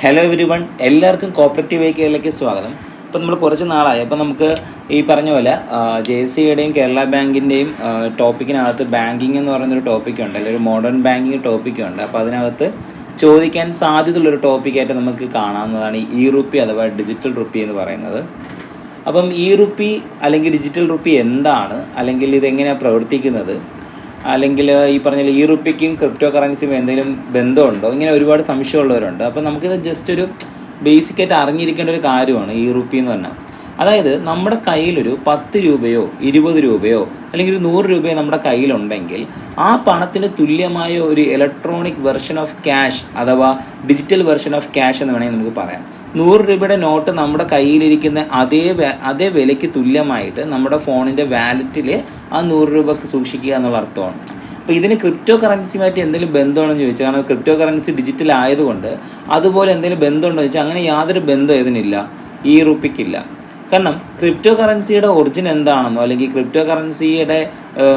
Hello everyone എല്ലാവർക്കും cooperative വെഹിക്കലിലേക്ക് സ്വാഗതം. ഇപ്പം നമ്മൾ കുറച്ച് നാളായി. അപ്പം നമുക്ക് ഈ പറഞ്ഞ പോലെ ജെ സിയുടെയും കേരള ബാങ്കിന്റെയും ടോപ്പിക്കിനകത്ത് ബാങ്കിങ് എന്ന് പറയുന്നൊരു ടോപ്പിക്കുണ്ട് അല്ലെങ്കിൽ ഒരു മോഡേൺ ബാങ്കിങ് ടോപ്പിക്കുണ്ട് അപ്പോൾ അതിനകത്ത് ചോദിക്കാൻ സാധ്യതയുള്ളൊരു ടോപ്പിക്കായിട്ട് നമുക്ക് കാണാവുന്നതാണ് ഈ റുപ്പി അഥവാ ഡിജിറ്റൽ റുപ്പി എന്ന് പറയുന്നത്. അപ്പം ഈ റുപ്പി അല്ലെങ്കിൽ ഡിജിറ്റൽ റുപ്പി എന്താണ്? അല്ലെങ്കിൽ ഇതെങ്ങനെയാണ് പ്രവർത്തിക്കുന്നത്? അല്ലെങ്കിൽ ഈ പറഞ്ഞ ഈ റുപ്പിക്കും ക്രിപ്റ്റോ കറൻസിയും എന്തെങ്കിലും ബന്ധമുണ്ടോ? ഇങ്ങനെ ഒരുപാട് സംശയമുള്ളവരുണ്ട്. അപ്പോൾ നമുക്കിത് ജസ്റ്റ് ഒരു ബേസിക്കായിട്ട് അറിഞ്ഞിരിക്കേണ്ട ഒരു കാര്യമാണ് ഈ റുപ്പി എന്ന് പറഞ്ഞാൽ. അതായത് നമ്മുടെ കയ്യിലൊരു പത്ത് രൂപയോ ഇരുപത് രൂപയോ അല്ലെങ്കിൽ ഒരു നൂറ് രൂപയോ നമ്മുടെ കയ്യിലുണ്ടെങ്കിൽ ആ പണത്തിന് തുല്യമായ ഒരു ഇലക്ട്രോണിക് വെർഷൻ ഓഫ് ക്യാഷ് അഥവാ ഡിജിറ്റൽ വെർഷൻ ഓഫ് ക്യാഷ് എന്ന് വേണമെങ്കിൽ നമുക്ക് പറയാം. നൂറ് രൂപയുടെ നോട്ട് നമ്മുടെ കയ്യിലിരിക്കുന്ന അതേ അതേ വിലയ്ക്ക് തുല്യമായിട്ട് നമ്മുടെ ഫോണിന്റെ വാലറ്റിൽ ആ നൂറ് രൂപക്ക് സൂക്ഷിക്കുക എന്നുള്ള അർത്ഥമാണ്. അപ്പോൾ ഇതിന് ക്രിപ്റ്റോ കറൻസിയുമായിട്ട് എന്തെങ്കിലും ബന്ധമാണെന്ന് ചോദിച്ചാൽ കാരണം ക്രിപ്റ്റോ കറൻസി ഡിജിറ്റൽ ആയതുകൊണ്ട് അതുപോലെ എന്തെങ്കിലും ബന്ധമുണ്ടോ ചോദിച്ചാൽ അങ്ങനെ യാതൊരു ബന്ധം ഇതിനില്ല. ഈ റുപ്പിക്കില്ല കാരണം ക്രിപ്റ്റോ കറൻസിയുടെ ഒറിജിൻ എന്താണെന്നോ അല്ലെങ്കിൽ ക്രിപ്റ്റോ കറൻസിയുടെ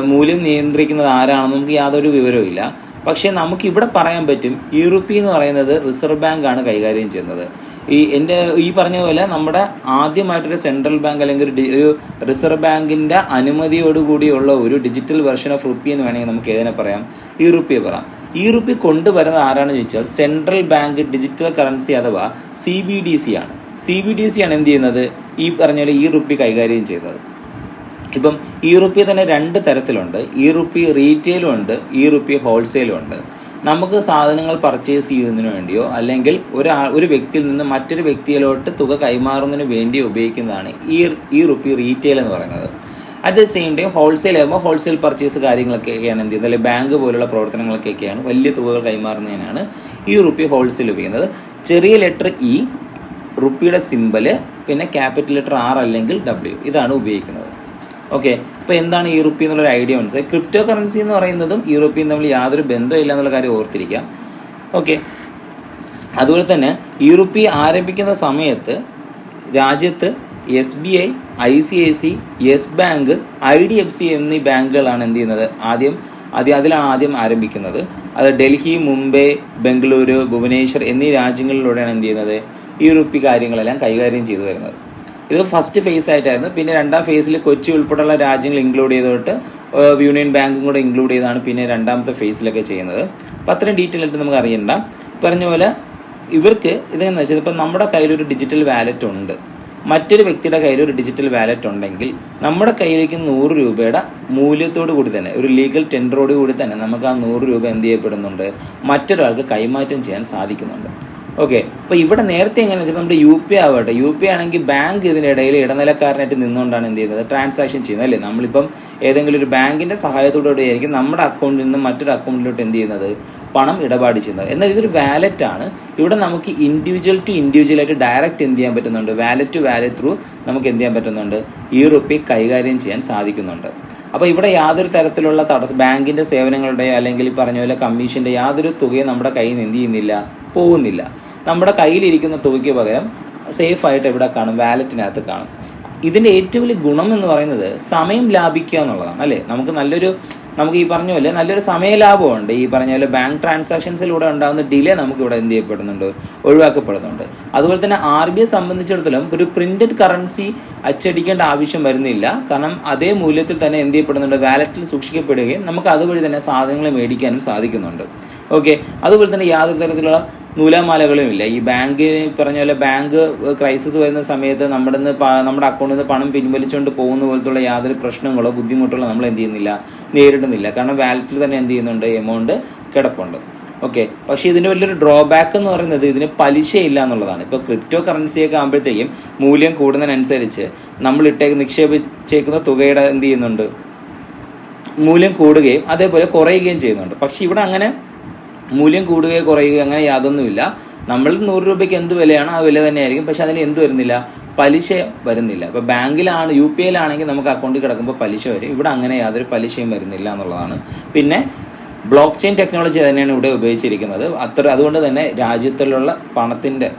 മൂല്യം നിയന്ത്രിക്കുന്നത് ആരാണെന്നോ നമുക്ക് യാതൊരു വിവരവും ഇല്ല. പക്ഷേ നമുക്ക് ഇവിടെ പറയാൻ പറ്റും യൂറോപ്പി എന്ന് പറയുന്നത് റിസർവ് ബാങ്ക് ആണ് കൈകാര്യം ചെയ്യുന്നത്. ഈ എന്റെ ഈ പറഞ്ഞ പോലെ നമ്മുടെ ആദ്യമായിട്ടൊരു സെൻട്രൽ ബാങ്ക് അല്ലെങ്കിൽ ഒരു ഒരു റിസർവ് ബാങ്കിന്റെ അനുമതിയോടുകൂടിയുള്ള ഒരു ഡിജിറ്റൽ വെർഷൻ ഓഫ് റുപ്പി എന്ന് വേണമെങ്കിൽ നമുക്ക് ഏതിനെ പറയാം? ഈ പറയാം. ഈ റുപ്പി കൊണ്ടുവരുന്നത് ആരാണെന്ന് ചോദിച്ചാൽ സെൻട്രൽ ബാങ്ക് ഡിജിറ്റൽ കറൻസി അഥവാ സി ബി ഡി സി ആണ്. സി ബി ഡി സി ആണ് എന്ത് ചെയ്യുന്നത്? ഈ പറഞ്ഞ പോലെ ഈ റുപ്പി കൈകാര്യം ചെയ്യുന്നത്. ഇപ്പം ഈ റുപ്പി തന്നെ രണ്ട് തരത്തിലുണ്ട്. ഈ റുപ്പി റീറ്റെയിലും ഉണ്ട്. ഈ റുപ്പി ഹോൾസെയിലും ഉണ്ട്. നമുക്ക് സാധനങ്ങൾ പർച്ചേസ് ചെയ്യുന്നതിന് വേണ്ടിയോ അല്ലെങ്കിൽ ഒരാ ഒരു വ്യക്തിയിൽ നിന്ന് മറ്റൊരു വ്യക്തിയിലോട്ട് തുക കൈമാറുന്നതിന് വേണ്ടിയോ ഉപയോഗിക്കുന്നതാണ് ഈ ഈ റുപ്പി റീറ്റെയിൽ എന്ന് പറയുന്നത്. At the same time wholesale ആകുമ്പോൾ ഹോൾസെയിൽ പർച്ചേസ് കാര്യങ്ങളൊക്കെയാണ് എന്ത് ചെയ്യുന്നത്? അല്ലെങ്കിൽ ബാങ്ക് പോലുള്ള പ്രവർത്തനങ്ങളൊക്കെയാണ് വലിയ തുകകൾ കൈമാറുന്നതിനാണ് ഈ റുപ്പി ഹോൾസെയിൽ ഉപയോഗിക്കുന്നത്. ചെറിയ ലെറ്റർ ഇ റുപ്പിയുടെ സിമ്പൽ പിന്നെ ക്യാപിറ്റൽ ലെറ്റർ ആർ അല്ലെങ്കിൽ ഡബ്ല്യു. ഇതാണ് ഉപയോഗിക്കുന്നത്. ഓക്കെ അപ്പോൾ എന്താണ് ഈ റുപ്പി എന്നുള്ളൊരു ഐഡിയ മനസ്സിലായി. ക്രിപ്റ്റോ കറൻസി എന്ന് പറയുന്നതും ഈ റുപ്പിയും തമ്മിൽ യാതൊരു ബന്ധമില്ല എന്നുള്ള കാര്യം ഓർത്തിരിക്കാം. ഓക്കെ അതുപോലെ തന്നെ ഈ റുപ്പി ആരംഭിക്കുന്ന സമയത്ത് രാജ്യത്ത് S B I I C I C Yes Bank I D F C എന്നീ ബാങ്കുകളാണ് എന്ത് ചെയ്യുന്നത്? ആദ്യം ആദ്യം അതിലാണ് ആദ്യം ആരംഭിക്കുന്നത്. അത് ഡൽഹി മുംബൈ ബംഗളൂരു ഭുവനേശ്വർ എന്നീ രാജ്യങ്ങളിലൂടെയാണ് എന്ത് ചെയ്യുന്നത്? ഈ റുപ്പി കാര്യങ്ങളെല്ലാം കൈകാര്യം ചെയ്തു വരുന്നത്. ഇത് ഫസ്റ്റ് ഫേസ് ആയിട്ടായിരുന്നു. പിന്നെ രണ്ടാം ഫേസിൽ കൊച്ചി ഉൾപ്പെടെയുള്ള രാജ്യങ്ങൾ ഇൻക്ലൂഡ് ചെയ്തിട്ട് യൂണിയൻ ബാങ്കും കൂടെ ഇൻക്ലൂഡ് ചെയ്താണ് പിന്നെ രണ്ടാമത്തെ ഫേസിലൊക്കെ ചെയ്യുന്നത്. അപ്പോൾ അത്രയും ഡീറ്റെയിൽ ആയിട്ട് നമുക്ക് അറിയണ്ട. പറഞ്ഞ പോലെ ഇവർക്ക് ഇതെന്ന് വെച്ചാൽ ഇപ്പം നമ്മുടെ കയ്യിലൊരു ഡിജിറ്റൽ വാലറ്റ് ഉണ്ട്. മറ്റൊരു വ്യക്തിയുടെ കയ്യിൽ ഒരു ഡിജിറ്റൽ വാലറ്റ് ഉണ്ടെങ്കിൽ നമ്മുടെ കയ്യിലേക്ക് നൂറ് രൂപയുടെ മൂല്യത്തോടു കൂടി തന്നെ ഒരു ലീഗൽ ടെൻഡറോട് കൂടി തന്നെ നമുക്ക് ആ നൂറ് രൂപ എന്ത് ചെയ്യപ്പെടുന്നുണ്ട്? മറ്റൊരാൾക്ക് കൈമാറ്റം ചെയ്യാൻ സാധിക്കുന്നുണ്ട്. ഓക്കെ അപ്പോൾ ഇവിടെ നേരത്തെ എങ്ങനെയാണെന്ന് വെച്ചാൽ നമ്മുടെ യു പി ആവട്ടെ. യു പി ആണെങ്കിൽ ബാങ്ക് ഇതിനിടയിൽ ഇടനിലക്കാരനായിട്ട് നിന്നുകൊണ്ടാണ് എന്ത് ചെയ്യുന്നത്? ട്രാൻസാക്ഷൻ ചെയ്യുന്നത് അല്ലേ? നമ്മളിപ്പം ഏതെങ്കിലും ഒരു ബാങ്കിന്റെ സഹായത്തോടുകൂടി ആയിരിക്കും നമ്മുടെ അക്കൗണ്ടിൽ നിന്ന് മറ്റൊരു അക്കൗണ്ടിലോട്ട് എന്ത് ചെയ്യുന്നത്? പണം ഇടപാട് ചെയ്യുന്നത്. എന്നാൽ ഇതൊരു വാലറ്റ് ആണ്. ഇവിടെ നമുക്ക് ഇൻഡിവിജ്വൽ ടു ഇൻഡിവിജ്വൽ ആയിട്ട് ഡയറക്റ്റ് എന്ത് ചെയ്യാൻ പറ്റുന്നുണ്ട്? വാലറ്റ് ടു വാലറ്റ് ത്രൂ നമുക്ക് എന്ത് ചെയ്യാൻ പറ്റുന്നുണ്ട്? ഈ റുപ്പി കൈകാര്യം ചെയ്യാൻ സാധിക്കുന്നുണ്ട്. അപ്പോൾ ഇവിടെ യാതൊരു തരത്തിലുള്ള തടസ്സം ബാങ്കിന്റെ സേവനങ്ങളുടെയോ അല്ലെങ്കിൽ പറഞ്ഞ പോലെ കമ്മീഷന്റെ യാതൊരു തുകയും നമ്മുടെ കയ്യിൽ നിന്ന് എന്ത് ചെയ്യുന്നില്ല. പോകുന്നില്ല. നമ്മുടെ കയ്യിലിരിക്കുന്ന തുകയ്ക്ക് പകരം സേഫ് ആയിട്ട് എവിടെ കാണും? വാലറ്റിനകത്ത് കാണും. ഇതിന്റെ ഏറ്റവും വലിയ ഗുണം എന്ന് പറയുന്നത് സമയം ലാഭിക്കുക എന്നുള്ളതാണ് അല്ലേ? നമുക്ക് നല്ലൊരു നമുക്ക് ഈ പറഞ്ഞ പോലെ നല്ലൊരു സമയ ലാഭമുണ്ട് ഈ പറഞ്ഞ പോലെ ബാങ്ക് ട്രാൻസാക്ഷൻസിലൂടെ ഉണ്ടാകുന്ന ഡിലേ നമുക്ക് ഇവിടെ എന്ത് ചെയ്യപ്പെടുന്നുണ്ട്? ഒഴിവാക്കപ്പെടുന്നുണ്ട്. അതുപോലെ തന്നെ ആർ ബി ഐ സംബന്ധിച്ചിടത്തോളം ഒരു പ്രിന്റഡ് കറൻസി അച്ചടിക്കേണ്ട ആവശ്യം വരുന്നില്ല. കാരണം അതേ മൂല്യത്തിൽ തന്നെ എന്ത് ചെയ്യപ്പെടുന്നുണ്ട്? വാലറ്റിൽ സൂക്ഷിക്കപ്പെടുകയും നമുക്ക് അതുവഴി തന്നെ സാധനങ്ങൾ മേടിക്കാനും സാധിക്കുന്നുണ്ട്. ഓക്കെ അതുപോലെ തന്നെ യാതൊരു തരത്തിലുള്ള നൂലാമാലകളും ഇല്ല ഈ ബാങ്ക് പറഞ്ഞ പോലെ ബാങ്ക് ക്രൈസിസ് വരുന്ന സമയത്ത് നമ്മുടെ നമ്മുടെ അക്കൗണ്ടിൽ നിന്ന് പണം പിൻവലിച്ചുകൊണ്ട് പോകുന്ന പോലത്തുള്ള യാതൊരു പ്രശ്നങ്ങളോ ബുദ്ധിമുട്ടുകളോ നമ്മൾ എന്ത് ചെയ്യുന്നില്ല നേരിടുന്നില്ല. കാരണം വാലറ്റിൽ തന്നെ എന്ത് ചെയ്യുന്നുണ്ട് എമൗണ്ട് കിടപ്പുണ്ട്. ഓക്കെ. പക്ഷേ ഇതിന്റെ വലിയൊരു ഡ്രോബാക്ക് എന്ന് പറയുന്നത് ഇതിന് പലിശയില്ല എന്നുള്ളതാണ്. ഇപ്പോൾ ക്രിപ്റ്റോ കറൻസിയൊക്കെ ആകുമ്പോഴത്തേക്കും മൂല്യം കൂടുന്നതിനനുസരിച്ച് നമ്മൾ ഇട്ടേക്ക് നിക്ഷേപിച്ചേക്കുന്ന തുകയുടെ എന്ത് ചെയ്യുന്നുണ്ട്? മൂല്യം കൂടുകയും അതേപോലെ കുറയുകയും ചെയ്യുന്നുണ്ട്. പക്ഷേ ഇവിടെ അങ്ങനെ മൂല്യം കൂടുകയോ കുറയുകയോ അങ്ങനെ യാതൊന്നുമില്ല. നമ്മൾ നൂറ് രൂപയ്ക്ക് എന്ത് വിലയാണോ ആ വില തന്നെയായിരിക്കും. പക്ഷെ അതിന് എന്ത് വരുന്നില്ല? പലിശ വരുന്നില്ല. ഇപ്പോൾ ബാങ്കിലാണ് യു പി ഐയിലാണെങ്കിൽ നമുക്ക് അക്കൗണ്ടിൽ കിടക്കുമ്പോൾ പലിശ വരും. ഇവിടെ അങ്ങനെ യാതൊരു പലിശയും വരുന്നില്ല എന്നുള്ളതാണ്. പിന്നെ ബ്ലോക്ക് ചെയിൻ ടെക്നോളജി തന്നെയാണ് ഇവിടെ ഉപയോഗിച്ചിരിക്കുന്നത്. അത്ര അതുകൊണ്ട് തന്നെ രാജ്യത്തിലുള്ള പണത്തിന്റെ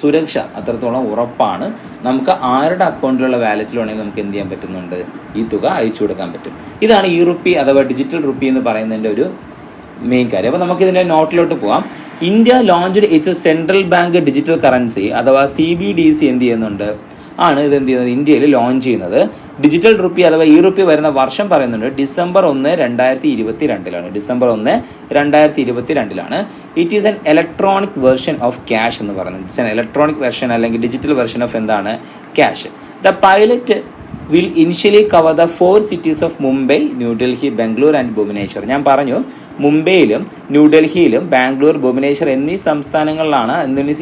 സുരക്ഷ അത്രത്തോളം ഉറപ്പാണ്. നമുക്ക് ആരുടെ അക്കൗണ്ടിലുള്ള വാലറ്റിലാണെങ്കിൽ നമുക്ക് എന്ത് ചെയ്യാൻ പറ്റുന്നുണ്ട്? ഈ തുക അയച്ചു കൊടുക്കാൻ പറ്റും. ഇതാണ് ഈ റുപ്പി അഥവാ ഡിജിറ്റൽ റുപ്പി എന്ന് പറയുന്നതിന്റെ ഒരു മെയിൻ കാര്യം. അപ്പോൾ നമുക്ക് ഇതിന്റെ നോട്ടിലോട്ട് പോകാം India launched its central bank digital currency അഥവാ സി ബി ഡി സി എന്ത് ചെയ്യുന്നുണ്ട്? ആണ് ഇത് എന്ത് ചെയ്യുന്നത്? ഇന്ത്യയിൽ ലോഞ്ച് ചെയ്യുന്നത്. ഡിജിറ്റൽ റുപ്പി അഥവാ ഈ റുപ്പി വരുന്ന വർഷം പറയുന്നുണ്ട്. ഡിസംബർ ഒന്ന് രണ്ടായിരത്തി ഇരുപത്തി രണ്ടിലാണ് ഡിസംബർ ഒന്ന് രണ്ടായിരത്തി ഇരുപത്തി രണ്ടിലാണ് it is an electronic version of cash എന്ന് പറയുന്നത്. ഇറ്റ്സ് എൻ ഇലക്ട്രോണിക് വെർഷൻ അല്ലെങ്കിൽ ഡിജിറ്റൽ വെർഷൻ ഓഫ് എന്താണ്? Cash the pilot will initially cover the four cities of Mumbai New Delhi Bangalore and Bhubaneswar ഞാൻ പറഞ്ഞു മുംബൈയിലും ന്യൂഡൽഹിയിലും ബാംഗ്ലൂർ ഭുവനേശ്വർ എന്നീ സംസ്ഥാനങ്ങളിലാണ് എന്നീ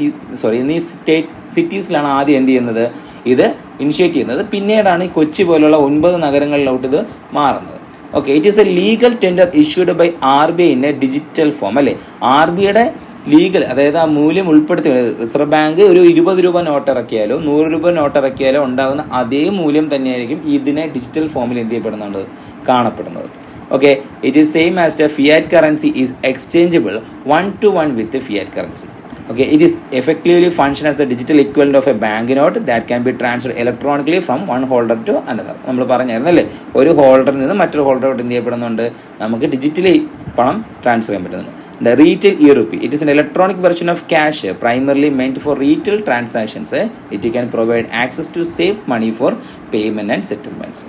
സോറി എന്നീ സ്റ്റേറ്റ് സിറ്റീസിലാണ് ആദ്യം എന്ത് ചെയ്യുന്നത്? ഇത് ഇനിഷ്യേറ്റ് ചെയ്യുന്നത്. പിന്നീടാണ് ഈ കൊച്ചി പോലുള്ള ഒൻപത് നഗരങ്ങളിലോട്ട് ഇത് മാറുന്നത്. Okay it is a legal tender issued by R B I in a digital form അല്ലേ? ആർ ബി ഐയുടെ ലീഗൽ അതായത് ആ മൂല്യം ഉൾപ്പെടുത്തി റിസർവ് ബാങ്ക് ഒരു ഇരുപത് രൂപ നോട്ട് ഇറക്കിയാലോ നൂറ് രൂപ നോട്ട് ഇറക്കിയാലോ ഉണ്ടാകുന്ന അതേ മൂല്യം തന്നെയായിരിക്കും ഇതിനെ ഡിജിറ്റൽ ഫോമിൽ എന്ത് ചെയ്യപ്പെടുന്നുണ്ട്? കാണപ്പെടുന്നത്. Okay it is same as a fiat currency is exchangeable one to one with fiat currency okay? It is effectively function as the digital equivalent of a bank note that can be transferred electronically from one holder to another നമ്മൾ പറഞ്ഞായിരുന്നു അല്ലേ? ഒരു ഹോൾഡറിൽ നിന്ന് മറ്റൊരു ഹോൾഡറോട്ട് എന്ത് ചെയ്യപ്പെടുന്നുണ്ട്? നമുക്ക് digitally പണം ട്രാൻസ്ഫർ ചെയ്യാൻ പറ്റുന്നുണ്ട്. Retail e rupee it is an electronic version of cash primarily meant for retail transactions it can provide access to save money for payment and settlements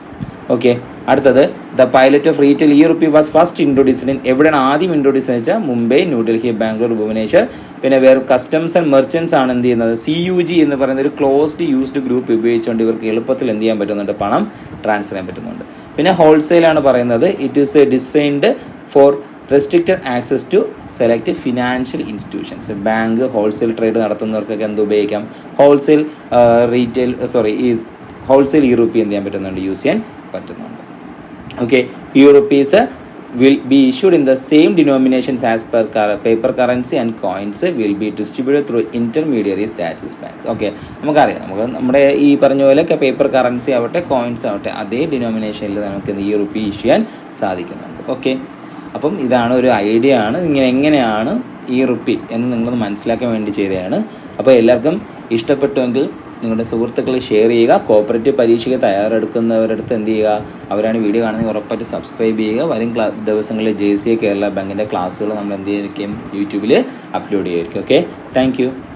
okay അടുത്തത് the pilot of retail e rupee was first introduced in എവിടെയാണ് ആദ്യം introduce എന്ന് വെച്ചാൽ മുംബൈ ന്യൂഡൽഹി ബാംഗ്ലൂർ ഭുവനേശ്വർ. പിന്നെ വേറെ customs and merchants ആണ് എന്ത് ചെയ്യുന്നത്? സി യു ജി എന്ന് പറയുന്ന ഒരു ക്ലോസ്ഡ് യൂസ്ഡ് ഗ്രൂപ്പ് ഉപയോഗിച്ചുകൊണ്ട് ഇവർക്ക് എളുപ്പത്തിൽ എന്ത് ചെയ്യാൻ പറ്റുന്നുണ്ട്? പണം ട്രാൻസ്ഫർ ചെയ്യാൻ പറ്റുന്നുണ്ട്. പിന്നെ ഹോൾസെയിലാണ് പറയുന്നത്. It is designed for restricted access to select financial institutions bank wholesale trade നടത്തുന്നവർക്കൊക്കെ എന്ത് ഉപയോഗിക്കാം? ഹോൾസെയിൽ റീറ്റെയിൽ സോറി ഈ ഹോൾസെയിൽ യൂറോപ്പ് റുപ്പി എന്ത് ചെയ്യാൻ പറ്റുന്നുണ്ട്. യൂസ് ചെയ്യാൻ പറ്റുന്നുണ്ട്. Okay e rupees will issued in the same denominations as per cur- paper currency and coins will be distributed through intermediaries that is bank okay നമുക്കറിയാം. നമുക്ക് നമ്മുടെ ഈ പറഞ്ഞ പോലെ പേപ്പർ കറൻസി ആവട്ടെ കോയിൻസ് ആവട്ടെ അതേ ഡിനോമിനേഷനിൽ നമുക്ക് ഈ റുപ്പി ഇഷ്യൂ ചെയ്യാൻ സാധിക്കുന്നുണ്ട്. ഓക്കെ അപ്പം ഇതാണ് ഒരു ഐഡിയ ആണ്. ഇങ്ങനെ എങ്ങനെയാണ് ഈ റുപ്പി എന്ന് നിങ്ങൾ മനസ്സിലാക്കാൻ വേണ്ടി ചെയ്തതാണ്. അപ്പോൾ എല്ലാവർക്കും ഇഷ്ടപ്പെട്ടുവെങ്കിൽ നിങ്ങളുടെ സുഹൃത്തുക്കളെ ഷെയർ ചെയ്യുക. കോപ്പറേറ്റീവ് പരീക്ഷയ്ക്ക് തയ്യാറെടുക്കുന്നവരുടെ അടുത്ത് എന്ത് ചെയ്യുക? അവരാണ് വീഡിയോ കാണുന്നത്. ഉറപ്പായിട്ട് സബ്സ്ക്രൈബ് ചെയ്യുക. വരും ക്ലാ ദിവസങ്ങളിൽ ജെ സി കേരള ബാങ്കിന്റെ ക്ലാസ്സുകൾ നമ്മൾ എന്ത് ചെയ്തിരിക്കും? യൂട്യൂബിൽ അപ്ലോഡ് ചെയ്യുമായിരിക്കും ഓക്കെ താങ്ക്